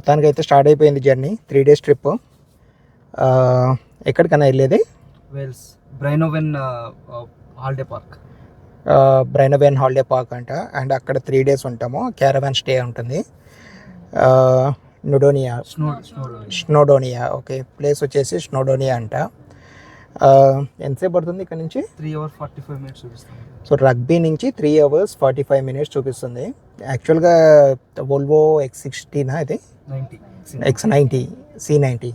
మొత్తానికి అయితే స్టార్ట్ అయిపోయింది జర్నీ. Three days trip. ఎక్కడికన్నా వెళ్ళేది? Wales. Brynowen holiday park. Brynowen holiday park అంట. అండ్ అక్కడ త్రీ డేస్ ఉంటాము. క్యారవాన్ స్టే ఉంటుంది. నుడోనియా. Snow snow Snowdonia. Okay. Place వచ్చేసి స్నోడోనియా అంట. ఎంతసేపు పడుతుంది ఇక్కడ నుంచి? Three hour forty five minutes చూపిస్తాం సో రగ్బీ నుంచి three hours forty five minutes చూపిస్తుంది. యాక్చువల్గా వోల్వో ఎక్స్ సిక్స్టీనా ఇది? X ninety C ninety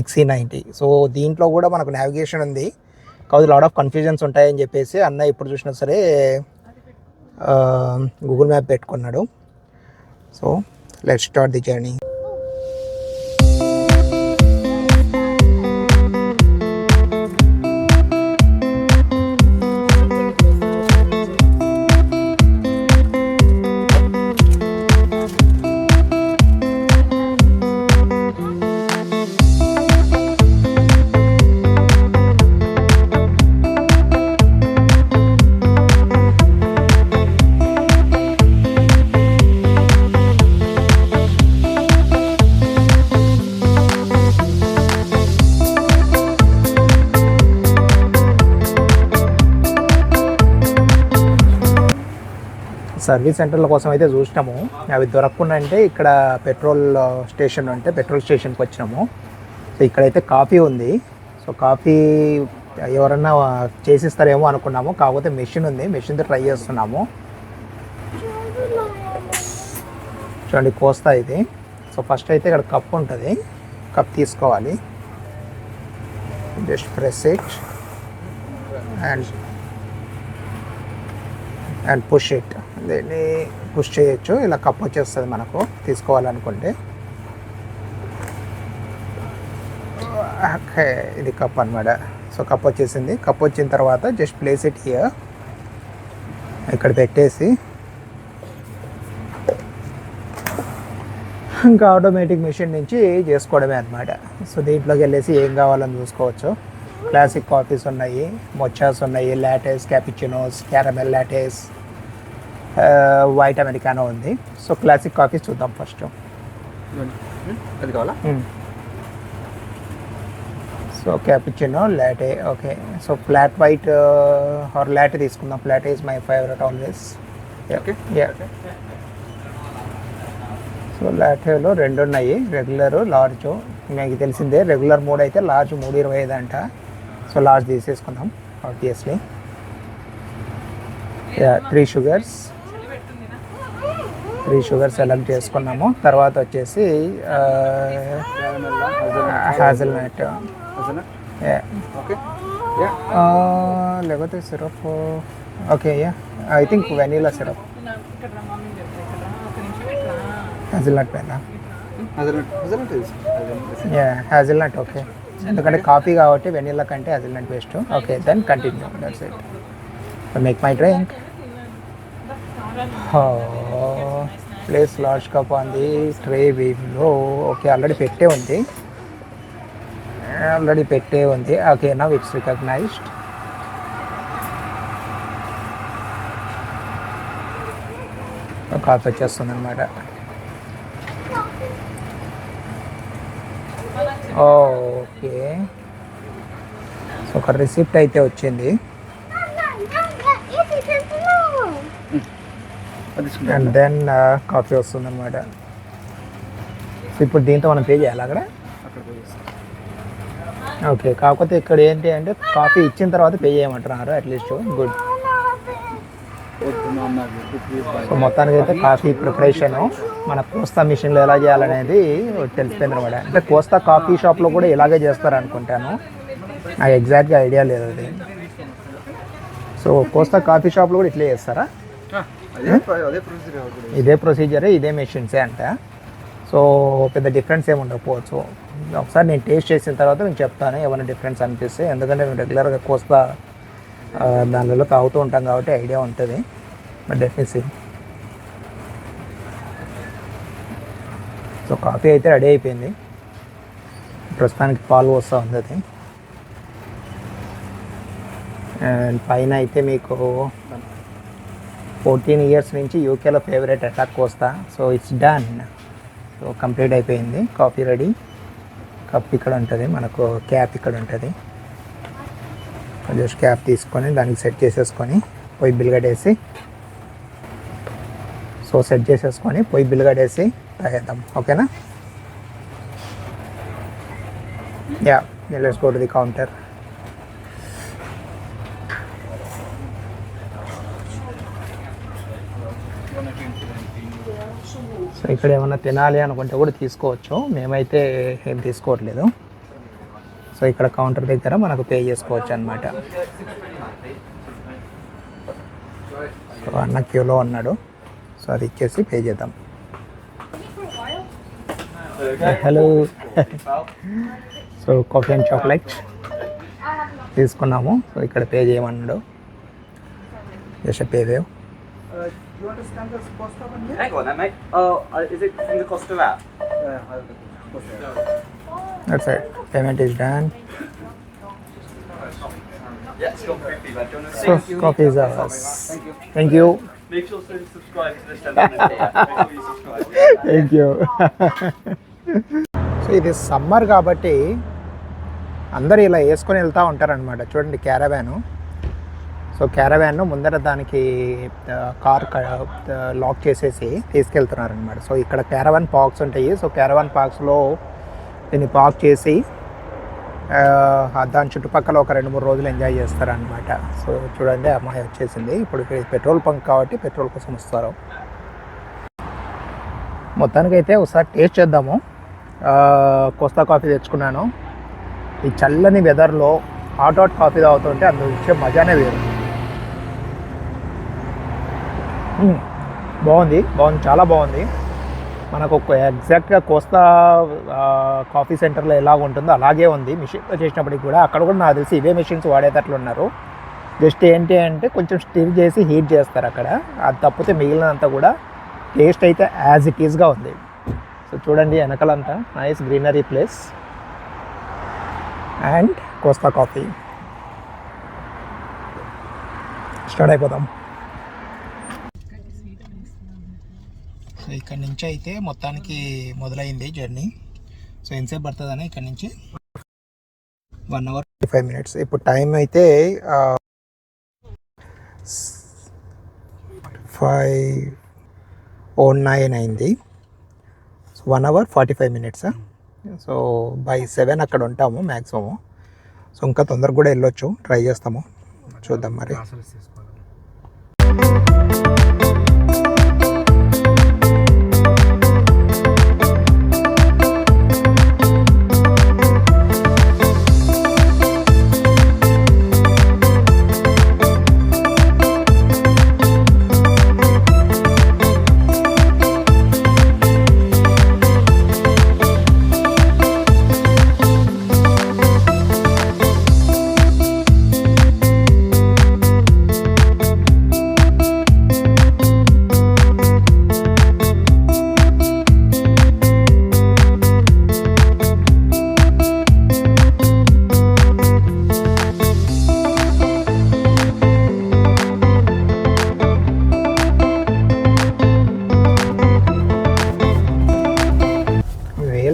XC ninety so దీంట్లో కూడా మనకు నావిగేషన్ ఉంది. కాదు లాట్ ఆఫ్ కన్ఫ్యూజన్స్ ఉంటాయని చెప్పేసి అన్న ఇప్పుడు చూసినా సరే గూగుల్ మ్యాప్ పెట్టుకున్నాడు. So let start the journey service సెంటర్ల కోసం అయితే చూసినాము. అవి దొరకకుండా అంటే ఇక్కడ పెట్రోల్ స్టేషన్ అంటే పెట్రోల్ స్టేషన్కి వచ్చినాము. సో ఇక్కడైతే కాఫీ ఉంది. సో కాఫీ ఎవరన్నా చేసిస్తారేమో అనుకున్నాము. కాకపోతే మెషిన్ ఉంది. మెషిన్తో ట్రై చేస్తున్నాము. చూడండి కోస్తా ఇది. సో ఫస్ట్ అయితే ఇక్కడ కప్ ఉంటుంది. కప్ తీసుకోవాలి. Just press it. And and push it దీన్ని పుష్ చేయొచ్చు. ఇలా కప్ వచ్చేస్తుంది మనకు. తీసుకోవాలనుకుంటే. ఓకే ఇది కప్ అనమాట సో కప్ వచ్చేసింది. కప్ వచ్చిన తర్వాత జస్ట్ ప్లేస్ ఇట్ హియర్ ఇక్కడ పెట్టేసి. ఇంకా ఆటోమేటిక్ మెషిన్ నుంచి చేసుకోవడమే అనమాట సో దీంట్లోకి వెళ్ళేసి ఏం కావాలని చూసుకోవచ్చు. క్లాసిక్ కాఫీస్ ఉన్నాయి. మొచ్చాస్ ఉన్నాయి. Lattes cappuccinos caramel lattes white americano ఉంది. సో క్లాసిక్ కాఫీస్ చూద్దాం ఫస్ట్ అది కావాలా? So cappuccino latte okay so flat white or latte తీసుకుందాం. Flat is my favourite always. So లాటేలో రెండు ఉన్నాయి. రెగ్యులర్ లార్జ్ మీకు తెలిసిందే. రెగ్యులర్ మూడు అయితే లార్జ్ మూడు ఇరవై ఐదు అంట. సో లార్జ్ తీసేసుకుందాం obviously three sugars three sugars select చేసుకున్నాము. తర్వాత వచ్చేసి హ్యాజల్నట్ ఓకే లేకపోతే syrup okay yeah I think vanilla syrup hazelnut పైన యా హ్యాజిల్నట్ ఓకే ఎందుకంటే కాఫీ కాబట్టి వెనీలా కంటే hazelnut best. Okay then continue that's it make my drink place large cup ఉంది tray వీవ్లో ఓకే ఆల్రెడీ పెట్టే ఉంది. Already పెట్టే ఉంది. Okay now it's recognised coffee వచ్చేస్తుంది అనమాట ఓకే. సో ఒక రిసిప్ట్ అయితే వచ్చింది. అండ్ దెన్ కాఫీ వస్తుంది అనమాట సో ఇప్పుడు దీంతో మనం పే చేయాలి అక్కడ? ఓకే. కాకపోతే ఇక్కడ ఏంటి అంటే కాఫీ ఇచ్చిన తర్వాత పే చేయమంటున్నారు అట్లీస్ట్. గుడ్. సో మొత్తానికి అయితే కాఫీ ప్రిపరేషన్ మన కోస్తా మిషన్లో ఎలా చేయాలనేది తెలిసిపోయింది అనమాట. అంటే కోస్తా కాఫీ షాప్లో కూడా ఇలాగే చేస్తారు అనుకుంటాను నాకు ఎగ్జాక్ట్గా ఐడియా లేదు అది. సో కోస్తా కాఫీ షాప్లో కూడా ఇట్లే చేస్తారా? ఇదే ప్రొసీజరే ఇదే మెషిన్సే అంట. సో పెద్ద డిఫరెన్స్ ఏమి ఉండకపోవచ్చు. ఒకసారి నేను టేస్ట్ చేసిన తర్వాత నేను చెప్తాను ఏమైనా డిఫరెన్స్ అనిపిస్తే. ఎందుకంటే మేము రెగ్యులర్గా కోస్తా దానిలో తాగుతూ ఉంటాం కాబట్టి ఐడియా ఉంటుంది. బట్ డెఫినెట్లీ సో కాఫీ అయితే రెడీ అయిపోయింది. ప్రస్తుతానికి పాలు వస్తూ ఉంది అది. అండ్ పైన అయితే మీకు ఫోర్టీన్ ఇయర్స్ నుంచి యూకేలో favourite at Costa so it's done so complete అయిపోయింది. కాఫీ రెడీ కప్ ఇక్కడ ఉంటుంది. మనకు క్యాప్ ఇక్కడ ఉంటుంది. జస్ట్ క్యాప్ తీసుకొని దానికి సెట్ చేసేసుకొని పొయ్యి బిల్గడేసి సో సెట్ చేసేసుకొని పొయ్యి బిల్గడేసి తాగేద్దాం. ఓకేనా? Yeah let's go to the counter so ఇక్కడ ఏమైనా తినాలి అనుకుంటే కూడా తీసుకోవచ్చు. మేమైతే ఏం తీసుకోవట్లేదు. సో ఇక్కడ కౌంటర్ దగ్గర మనకు పే చేసుకోవచ్చు అనమాట సో అన్న క్యూలో ఉన్నాడు. సో అది ఇచ్చేసి పే చేద్దాం. Hello. So coffee and chocolate తీసుకున్నాము. సో ఇక్కడ పే చేయమన్నాడు. Just pay wave. Uh, you want to scan the cost of is it. From the cost of that? That's it payment is done Yeah, it's got 50, but do you Make sure to subscribe. To this channel. Sure you. So ఇది summer కాబట్టి అందరూ ఇలా వేసుకొని వెళ్తూ ఉంటారనమాట చూడండి క్యారవాను so caravan ముందర దానికి కార్ లాక్ చేసేసి తీసుకెళ్తున్నారనమాట సో ఇక్కడ క్యారవాన్ పార్క్స్ ఉంటాయి. సో క్యారవాన్ పార్క్స్లో దీన్ని పార్క్ చేసి దాని చుట్టుపక్కల ఒక రెండు మూడు రోజులు ఎంజాయ్ చేస్తారనమాట సో చూడండి అమ్మాయి వచ్చేసింది. ఇప్పుడు పెట్రోల్ బంక్ కాబట్టి పెట్రోల్ కోసం వస్తారు. మొత్తానికైతే ఒకసారి టేస్ట్ చేద్దాము. కోస్తా కాఫీ తెచ్చుకున్నాను. ఈ చల్లని వెదర్లో హాట్ హాట్ కాఫీ తాగుతుంటే అందులో ఇచ్చే మజానే వేరు. బాగుంది బాగుంది చాలా బాగుంది. మనకు ఒక ఎగ్జాక్ట్గా కోస్తా కాఫీ సెంటర్లో ఎలా ఉంటుందో అలాగే ఉంది. మిషన్ చేసినప్పటికి కూడా అక్కడ కూడా నాకు తెలిసి ఇవే మిషన్స్ వాడేటట్లు ఉన్నారు. జస్ట్ ఏంటి అంటే కొంచెం స్టిర్ చేసి హీట్ చేస్తారు అక్కడ. అది తప్పితే మిగిలినంతా కూడా టేస్ట్ అయితే యాజ్ ఇట్ ఈస్గా ఉంది. సో చూడండి వెనకలంతా. Nice greenery place and Costa coffee. Start అయిపోదాం. ఇక్కడ నుంచి అయితే మొత్తానికి మొదలైంది జర్నీ. సో ఎంతసేపు పడుతుందని ఇక్కడ నుంచి? వన్ అవర్ ఫైవ్ మినిట్స్ ఇప్పుడు టైం అయితే ఫైవ్ ఓ నైన్ అయింది. So one hour forty five minutes so by seven అక్కడ ఉంటాము మ్యాక్సిమము సో ఇంకా తొందరగా కూడా వెళ్ళొచ్చు. ట్రై చేస్తాము. చూద్దాం మరి.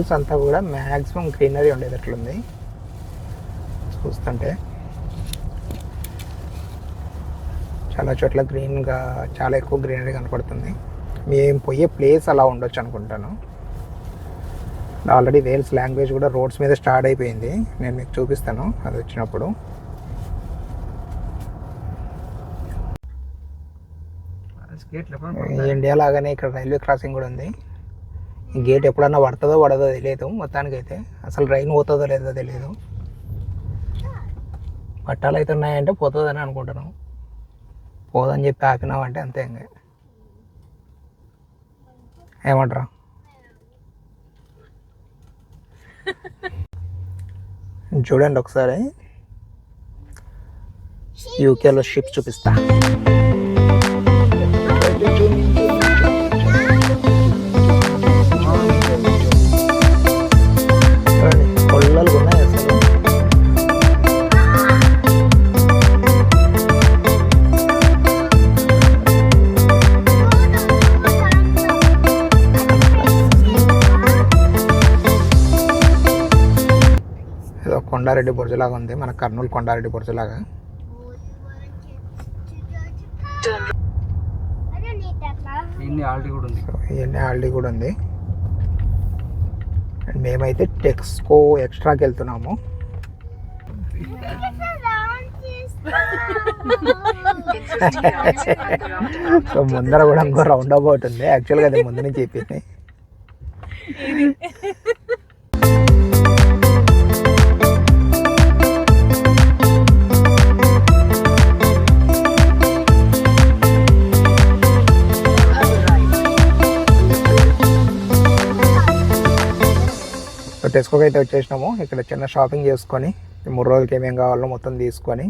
వేల్స్ అంతా కూడా మ్యాక్సిమం గ్రీనరీ ఉండేటట్లుంది. చూస్తుంటే. చాలా చోట్ల గ్రీన్గా చాలా ఎక్కువ గ్రీనరీ కనపడుతుంది. మేము పోయే ప్లేస్ అలా ఉండొచ్చు అనుకుంటాను. ఆల్రెడీ వేల్స్ లాంగ్వేజ్ కూడా రోడ్స్ మీద స్టార్ట్ అయిపోయింది. నేను మీకు చూపిస్తాను అది వచ్చినప్పుడు. ఇండియా లాగానే ఇక్కడ రైల్వే క్రాసింగ్ కూడా ఉంది. గేట్ ఎప్పుడన్నా పడుతుందో పడదో తెలియదు మొత్తానికైతే. అసలు రైన్ పోతుందో లేదో తెలియదు పట్టాలు అయితే ఉన్నాయంటే పోతుందని అనుకుంటున్నాం. పోదని చెప్పి ఆపినామంటే అంతే ఇంకా. ఏమంటారా? చూడండి ఒకసారి. యూకేలో షిప్ చూపిస్తా. కొండారెడ్డి బుర్జలాగా ఉంది. మన కర్నూలు కొండారెడ్డి బుర్జలాగా ఇన్ని ఆల్రెడీ కూడా ఉంది. సో ఇవన్నీ ఆల్రెడీ కూడా ఉంది. అండ్ మేమైతే టెక్స్కో ఎక్స్ట్రాకి వెళ్తున్నాము. సో ముందర కూడా ఇంకో రౌండ్ అబౌట్ ఉంది. యాక్చువల్గా అది ముందు నుంచి చెప్పింది. సో టెస్కోకి అయితే వచ్చేసినాము. ఇక్కడ చిన్న షాపింగ్ చేసుకొని ఈ మూడు రోజులకి ఏమేం కావాలో మొత్తం తీసుకొని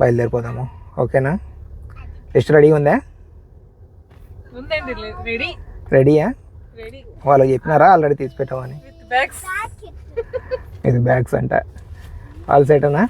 బయలుదేరిపోదాము. ఓకేనా? లిస్ట్ రెడీ ఉందా? రెడీ రెడీయా రెడీ వాళ్ళకి చెప్పినారా? ఆల్రెడీ తీసి పెట్టామని విత్ బ్యాగ్స్ ఇది బ్యాగ్స్ అంట ఆల్ సెట్ అన్నా